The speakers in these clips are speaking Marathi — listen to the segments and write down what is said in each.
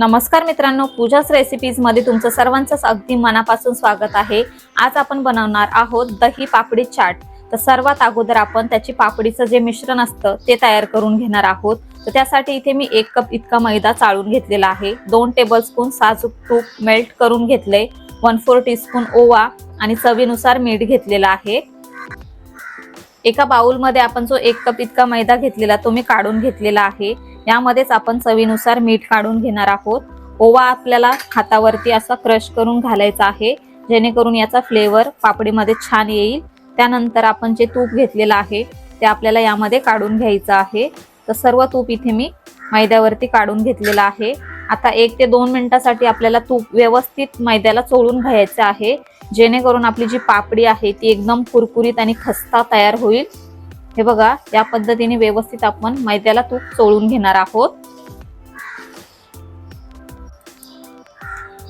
नमस्कार मित्रांनो पूजाच रेसिपीजमध्ये तुमचं सर्वांचंच अगदी मनापासून स्वागत आहे. आज आपण बनवणार आहोत दही पापडी चाट. तर सर्वात अगोदर आपण त्याची पापडीचं जे मिश्रण असतं ते तयार करून घेणार आहोत. तर त्यासाठी इथे मी एक कप इतका मैदा चाळून घेतलेला आहे. दोन टेबलस्पून साजूक तूप मेल्ट करून घेतले वन फोर टीस्पून ओवा आणि चवीनुसार मीठ घेतलेला आहे. एका बाउलमध्ये आपण जो एक कप इतका मैदा घेतलेला तो मी काढून घेतलेला आहे. यामध्येच आपण चवीनुसार मीठ काढून घेणार आहोत. ओवा आपल्याला हातावरती असा क्रश करून घालायचा आहे जेणेकरून याचा फ्लेवर पापडीमध्ये छान येईल. त्यानंतर आपण जे तूप घेतलेलं आहे ते आपल्याला यामध्ये काढून घ्यायचं आहे. तर सर्व तूप इथे मी मैद्यावरती काढून घेतलेलं आहे. आता एक ते दोन मिनटासाठी आपल्याला तूप व्यवस्थित मैद्याला चोळून घ्यायचं आहे. जेणेकरून आपली जी पापडी आहे ती एकदम कुरकुरीत आणि खस्ता तयार होईल. हे बघा या पद्धतीने व्यवस्थित आपण मैद्याला तूप चोळून घेणार आहोत.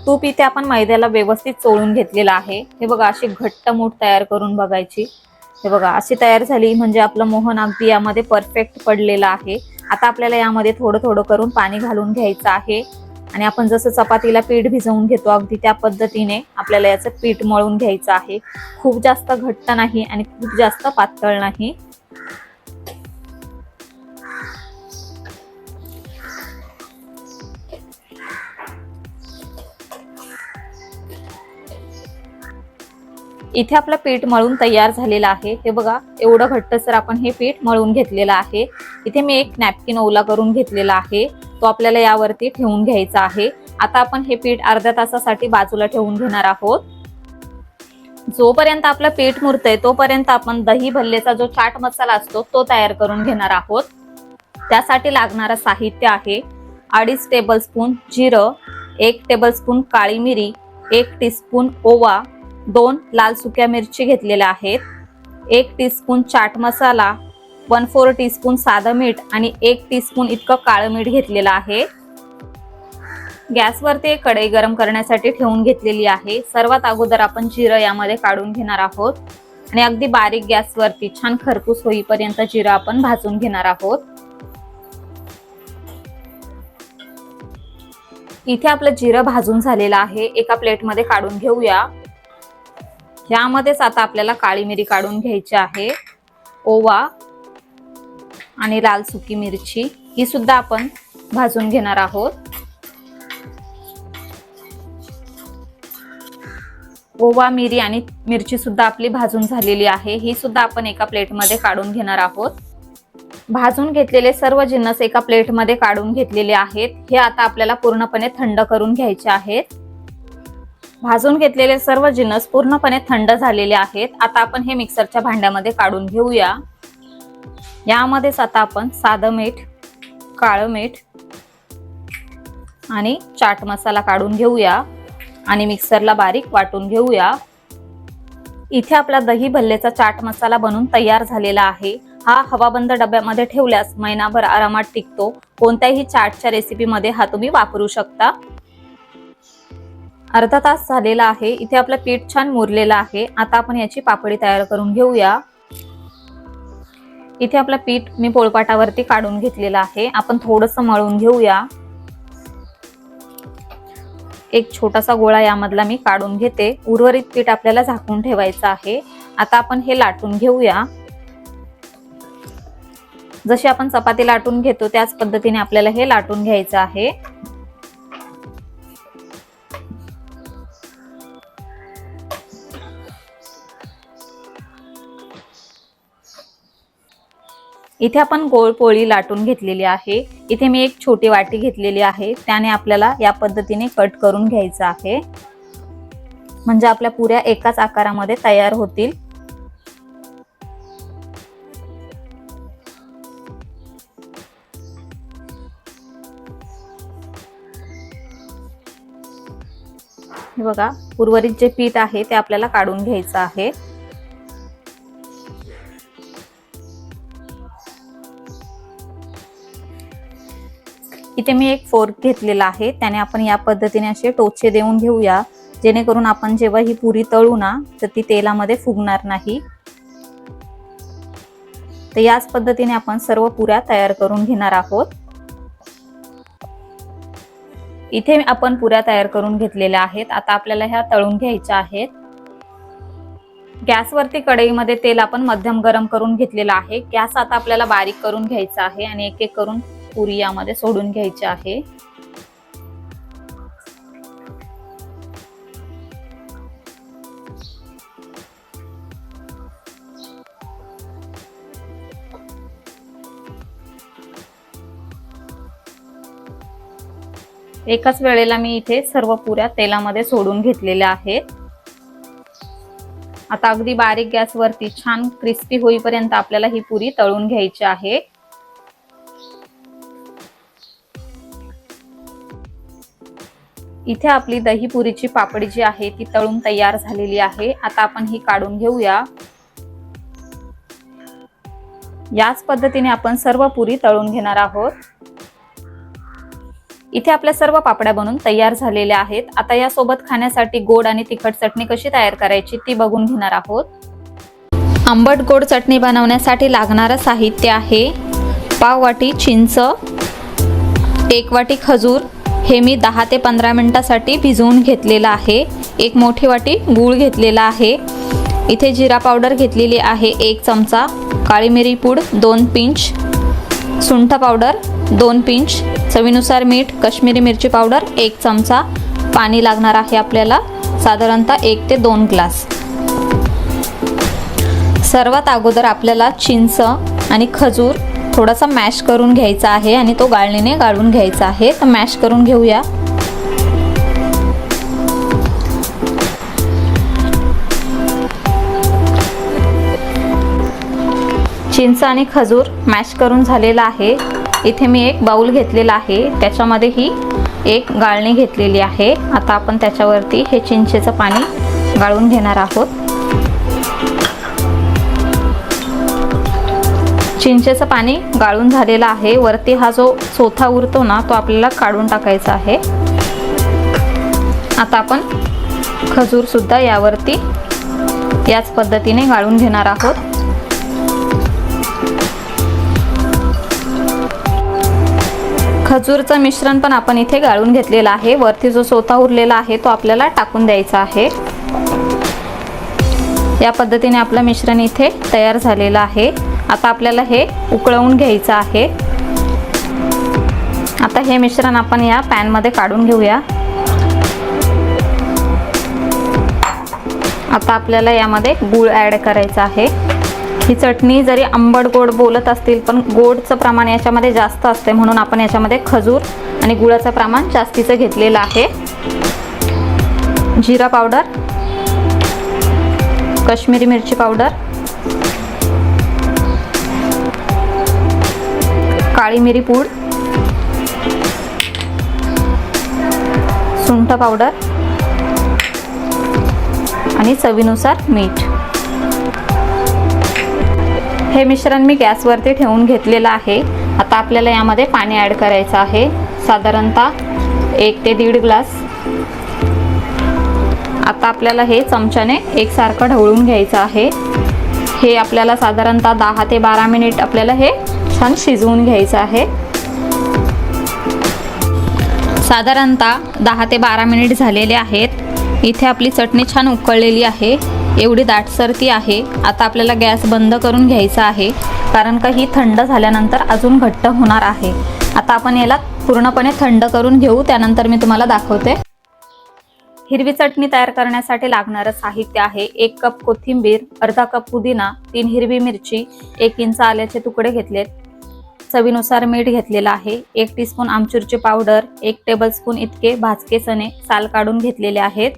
तूप इथे आपण मैद्याला व्यवस्थित चोळून घेतलेलं आहे. हे बघा अशी घट्ट मूठ तयार करून बघायची. हे बघा अशी तयार झाली म्हणजे आपलं मोहन अगदी यामध्ये परफेक्ट पडलेलं आहे. आता आपल्याला यामध्ये थोडं थोडं करून पाणी घालून घ्यायचं आहे. आणि आपण जसं चपातीला पीठ भिजवून घेतो अगदी त्या पद्धतीने आपल्याला याचं पीठ मळून घ्यायचं आहे. खूप जास्त घट्ट नाही आणि खूप जास्त पातळ नाही. इथे आपलं पीठ मळून तयार झालेलं आहे. हे बघा एवढं घट्टसर आपण हे पीठ मळून घेतलेलं आहे. इथे मी एक नॅपकिन ओला करून घेतलेला आहे. तो आपल्याला यावरती ठेवून घ्यायचा आहे. आता आपण हे पीठ अर्ध्या तासासाठी बाजूला ठेवून घेणार आहोत. जोपर्यंत आपलं पीठ मुरतंय तोपर्यंत आपण दही भल्लेचा जो चाट मसाला असतो तो तयार करून घेणार आहोत. त्यासाठी लागणारं साहित्य आहे अडीच टेबलस्पून जिरं एक टेबलस्पून काळी मिरी एक टीस्पून ओवा दोन लाल सुक्या मिरची घेतलेल्या आहेत एक teaspoon chaat masala one four teaspoon साधं मीठ आणि एक टीस्पून इतकं काळं मीठ घेतलेलं आहे. गॅसवरती एक कढई गरम करण्यासाठी ठेवून घेतलेली आहे. सर्वात अगोदर आपण जिरं यामध्ये काढून घेणार आहोत. आणि अगदी बारीक गॅसवरती छान खरपूस होईपर्यंत जिरं आपण भाजून घेणार आहोत. इथे आपलं जिरं भाजून झालेलं आहे. एका प्लेटमध्ये काढून घेऊया. यामध्येच आता आपल्याला काळी मिरी काढून घ्यायची आहे. ओवा. आणि लाल सुकी मिरची ही सुद्धा आपण भाजून घेणार आहोत. ओवा मिरी आणि मिरची सुद्धा आपली भाजून झालेली आहे. ही सुद्धा आपण एका प्लेटमध्ये काढून घेणार आहोत. भाजून घेतलेले सर्व जिन्नस एका प्लेटमध्ये काढून घेतलेले आहेत. हे आता आपल्याला पूर्णपणे थंड करून घ्यायचे आहेत. भाजून घेतलेले सर्व जिन्नस पूर्णपणे थंड झालेले आहेत. आता आपण हे मिक्सरच्या भांड्यामध्ये काढून घेऊया. यामध्येच आता आपण साधं मीठ काळं मीठ आणि चाट मसाला काढून घेऊया आणि मिक्सरला बारीक वाटून घेऊया. इथे आपला दही भल्लेचा चाट मसाला बनून तयार झालेला आहे. हा हवाबंद डब्यामध्ये ठेवल्यास महिनाभर आरामात टिकतो. कोणत्याही चाटच्या रेसिपीमध्ये हा तुम्ही वापरू शकता. अर्धा तास झालेला आहे. इथे आपलं पीठ छान मुरलेलं आहे. आता आपण याची पापडी तयार करून घेऊया. इथे आपलं पीठ मी पोळपाटावरती काढून घेतलेलं आहे. आपण थोडंसं मळून घेऊया. एक छोटासा गोळा यामधला मी काढून घेते. उर्वरित पीठ आपल्याला झाकून ठेवायचं आहे. आता आपण हे लाटून घेऊया. जशी आपण चपाती लाटून घेतो त्याच पद्धतीने आपल्याला हे लाटून घ्यायचं आहे. इथे आपण गोळ पोळी लाटून घेतलेली आहे. इथे मी एक छोटी वाटी घेतलेली आहे. त्याने आपल्याला या पद्धतीने कट करून घ्यायचं आहे. म्हणजे आपल्या पुऱ्या एकाच आकारामध्ये तयार होतील. बघा उर्वरित जे पीठ आहे ते आपल्याला काढून घ्यायचं आहे. इथे मी एक फोर्क घेतलेला आहे. त्याने आपण या पद्धतीने असे टोचे देऊन घेऊया. जेणेकरून आपण जेव्हा ही पुरी तळू ना तर ती तेलामध्ये फुगणार नाही. तर याच पद्धतीने आपण सर्व पुऱ्या तयार करून घेणार आहोत. इथे आपण पुऱ्या तयार करून घेतलेल्या आहेत. आता आपल्याला ह्या तळून घ्यायच्या आहेत. गॅसवरती कढईमध्ये तेल आपण मध्यम गरम करून घेतलेलं आहे. गॅस आता आपल्याला बारीक करून घ्यायचा आहे आणि एक एक करून पुरी यामध्ये सोडून घ्यायची आहे. एकाच वेळेला मी इथे सर्व पुऱ्या तेलामध्ये सोडून घेतलेल्या आहेत. आता अगदी बारीक गॅसवरती छान क्रिस्पी होईपर्यंत आपल्याला ही पुरी तळून घ्यायची आहे. इथे आपली दहीपुरीची पापडी जी आहे ती तळून तयार झालेली आहे. आता आपण ही काढून घेऊया. याच पद्धतीने आपण सर्व पुरी तळून घेणार आहोत. इथे आपल्या सर्व पापड्या बनून तयार झालेल्या आहेत. आता या सोबत खाण्यासाठी गोड आणि तिखट चटणी कशी तयार करायची ती बघून घेणार आहोत. आंबट गोड चटणी बनवण्यासाठी लागणारं साहित्य आहे पाव वाटी चिंच एक वाटी खजूर हे मी दहा ते पंधरा मिनटासाठी भिजवून घेतलेलं आहे. एक मोठी वाटी गूळ घेतलेला आहे. इथे जिरा पावडर घेतलेली आहे एक चमचा. काळी मिरी पूड दोन पिंच. सुंठ पावडर दोन पिंच. चवीनुसार मीठ कश्मीरी मिरची पावडर एक चमचा. पाणी लागणार आहे आपल्याला साधारणतः एक ते दोन ग्लास. सर्वात अगोदर आपल्याला चिंच आणि खजूर थोडासा मॅश करून घ्यायचा आहे आणि तो गाळणीने गाळून घ्यायचा आहे. तर मॅश करून घेऊया. चिंच आणि खजूर मॅश करून झालेला आहे. इथे मी एक बाऊल घेतलेला आहे. त्याच्यामध्ये ही एक गाळणी घेतलेली आहे. आता आपण त्याच्यावरती हे चिंचेचं पाणी गाळून घेणार आहोत. चिंचेचं पाणी गाळून झालेलं आहे. वरती हा जो चोथा उरतो ना तो आपल्याला काढून टाकायचा आहे. आता आपण खजूरसुद्धा यावरती याच पद्धतीने गाळून घेणार आहोत. खजूरचं मिश्रण पण आपण इथे गाळून घेतलेलं आहे. वरती जो सोता उरलेला आहे तो आपल्याला टाकून द्यायचा आहे. या पद्धतीने आपलं मिश्रण इथे तयार झालेलं आहे. आता आपल्याला हे उकळवून घ्यायचं आहे. आता हे मिश्रण आपण या पॅनमध्ये काढून घेऊया. आता आपल्याला यामध्ये गूळ ॲड करायचा आहे. ही चटणी जरी आंबट गोड बोलत असतील पण गोडचं प्रमाण याच्यामध्ये जास्त असते म्हणून आपण याच्यामध्ये खजूर आणि गुळाचं प्रमाण जास्तीचं घेतलेलं आहे. जिरा पावडर कश्मीरी मिरची पावडर काळी मिरी पूड सुंठ पावडर आणि चवीनुसार मीठ. हे मिश्रण मी गॅसवरती ठेवून घेतलेलं आहे. आता आपल्याला यामध्ये पाणी ॲड करायचं आहे. साधारणतः एक ते दीड ग्लास. आता आपल्याला हे चमच्याने एकसारखं ढवळून घ्यायचं आहे. हे आपल्याला साधारणतः दहा ते बारा मिनिट आपल्याला हे छान शिजवून घ्यायचं आहे. साधारणतः दहा ते बारा मिनिट झालेले आहेत. इथे आपली चटणी छान उकळलेली आहे. एवढी दाटसर ती आहे. आता आपल्याला गॅस बंद करून घ्यायचा आहे. कारण का ही थंड झाल्यानंतर अजून घट्ट होणार आहे. आता आपण याला पूर्णपणे थंड करून घेऊ. त्यानंतर मी तुम्हाला दाखवते. हिरवी चटणी तयार करण्यासाठी लागणारं साहित्य आहे. एक कप कोथिंबीर अर्धा कप पुदिना तीन हिरवी मिरची एक इंच आल्याचे तुकडे घेतलेत. चवीनुसार मीठ घेतलेलं आहे. एक टीस्पून आमचूरची पावडर एक टेबलस्पून इतके भाजके चणे साल काढून घेतलेले आहेत.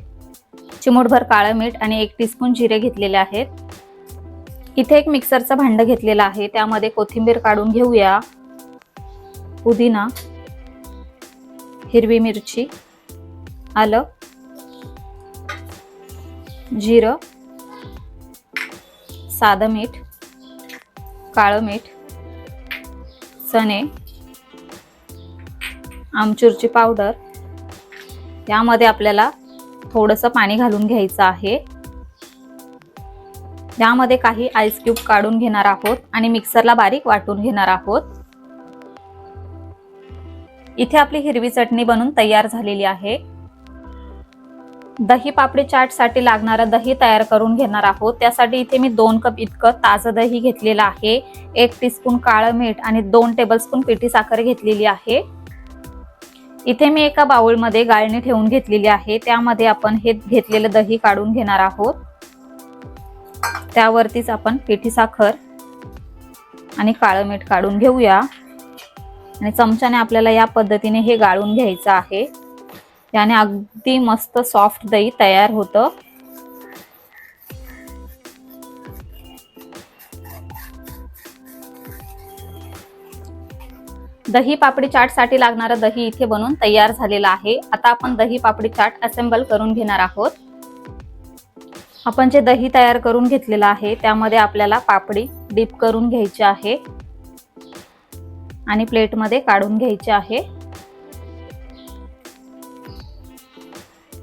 चिमूटभर काळं मीठ आणि एक टीस्पून जिरे घेतलेले आहेत. इथे एक मिक्सरचं भांडं घेतलेलं आहे. त्यामध्ये कोथिंबीर काढून घेऊया. पुदिना हिरवी मिरची आलं जिरं साधं मीठ काळं मीठ चणे आमचूरची पावडर यामध्ये आपल्याला थोडंसं पाणी घालून घ्यायचं आहे. यामध्ये काही आईस क्यूब काढून घेणार आहोत आणि मिक्सरला बारीक वाटून घेणार आहोत. इथे आपली हिरवी चटणी बनून तयार झालेली आहे. दही पापडी चाटसाठी लागणारं दही तयार करून घेणार आहोत. त्यासाठी इथे मी दोन कप इतकं ताजं दही घेतलेलं आहे. एक टीस्पून काळं मीठ आणि दोन टेबलस्पून पिठी साखर घेतलेली आहे. इथे मी एका बाउलमध्ये गाळणी ठेवून घेतलेली आहे. त्यामध्ये आपण हे घेतलेलं दही काढून घेणार आहोत. त्यावरतीच आपण पिठी साखर आणि काळं मीठ काढून घेऊया. आणि चमच्याने आपल्याला या पद्धतीने हे गाळून घ्यायचं आहे. याने अगदी मस्त सॉफ्ट दही तयार होतं. दही पापडी चाटसाठी लागणारं दही इथे बनवून तयार झालेलं आहे. आता आपण दही पापडी चाट असेंबल करून घेणार आहोत. आपण जे दही तयार करून घेतलेलं आहे त्यामध्ये आपल्याला पापडी डीप करून घ्यायची आहे. आणि प्लेटमध्ये काढून घ्यायची आहे.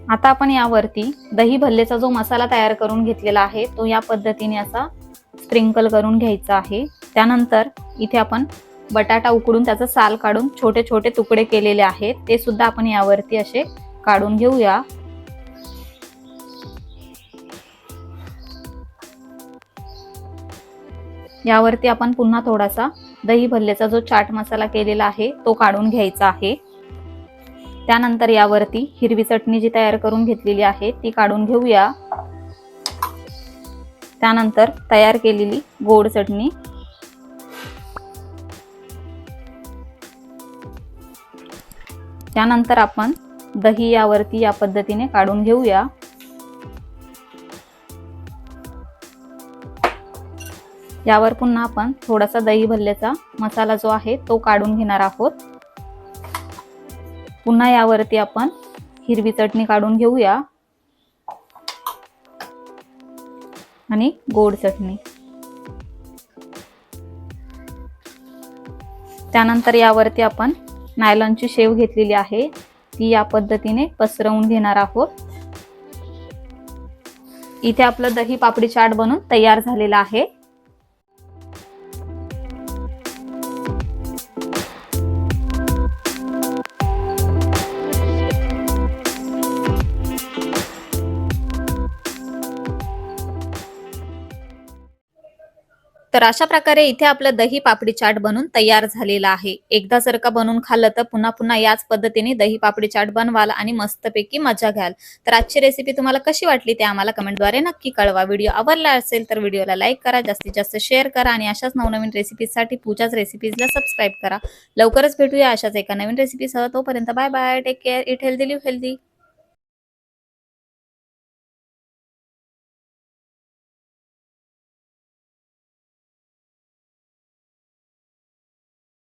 आता आपण यावरती दही भल्लेचा जो मसाला तयार करून घेतलेला आहे तो या पद्धतीने असा स्प्रिंकल करून घ्यायचा आहे. त्यानंतर इथे आपण बटाटा उकडून त्याचं साल काढून छोटे छोटे तुकडे केलेले आहेत. ते सुद्धा आपण यावरती असे काढून घेऊया. यावरती आपण पुन्हा थोडासा दही भल्ल्याचा जो चाट मसाला केलेला आहे तो काढून घ्यायचा आहे. त्यानंतर यावरती हिरवी चटणी जी तयार करून घेतलेली आहे ती काढून घेऊया. त्यानंतर तयार केलेली गोड चटणी. त्यानंतर आपण दही यावरती या पद्धतीने काढून घेऊया. यावर पुन्हा आपण थोडासा दही भल्ल्याचा मसाला जो आहे तो काढून घेणार आहोत. पुन्हा यावरती आपण हिरवी चटणी काढून घेऊया. आणि गोड चटणी. त्यानंतर यावरती आपण नायलॉनची शेव घेतलेली आहे. ती या पद्धतीने पसरवून घेणार आहोत. इथे आपलं दही पापडी चाट बनून तयार झालेला आहे. तर अशा प्रकारे इथे आपलं दही पापडी चाट बनून तयार झालेलं आहे. एकदा जर का बनवून खाल्लं तर पुन्हा पुन्हा याच पद्धतीने दही पापडी चाट बनवाल आणि मस्तपैकी मजा घ्याल. तर आजची रेसिपी तुम्हाला कशी वाटली ते आम्हाला कमेंटद्वारे नक्की कळवा. व्हिडिओ आवडला असेल तर व्हिडिओला लाईक करा जास्तीत जास्त शेअर करा आणि अशाच नवनवीन रेसिपीजसाठी पूजाच रेसिपीजला सबस्क्राईब करा. लवकरच भेटूया अशाच एका नवीन रेसिपीसह तोपर्यंत bye bye take care eat healthy live healthy